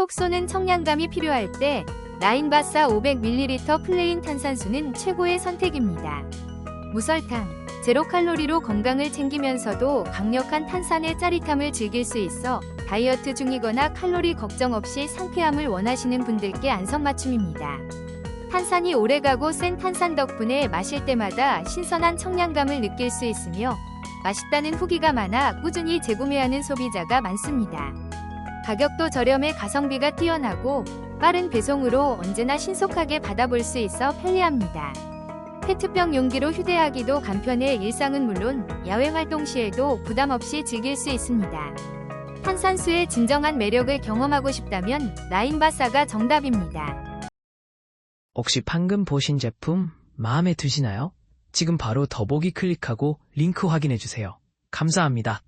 톡 쏘는 청량감이 필요할 때 라인바사 500ml 플레인 탄산수는 최고의 선택입니다. 무설탕, 제로 칼로리로 건강을 챙기면서도 강력한 탄산의 짜릿함을 즐길 수 있어 다이어트 중이거나 칼로리 걱정 없이 상쾌함을 원하시는 분들께 안성맞춤입니다. 탄산이 오래가고 센 탄산 덕분에 마실 때마다 신선한 청량감을 느낄 수 있으며 맛있다는 후기가 많아 꾸준히 재구매하는 소비자가 많습니다. 가격도 저렴해 가성비가 뛰어나고 빠른 배송으로 언제나 신속하게 받아볼 수 있어 편리합니다. 페트병 용기로 휴대하기도 간편해 일상은 물론 야외 활동 시에도 부담 없이 즐길 수 있습니다. 탄산수의 진정한 매력을 경험하고 싶다면 라인바사가 정답입니다. 혹시 방금 보신 제품 마음에 드시나요? 지금 바로 더보기 클릭하고 링크 확인해주세요. 감사합니다.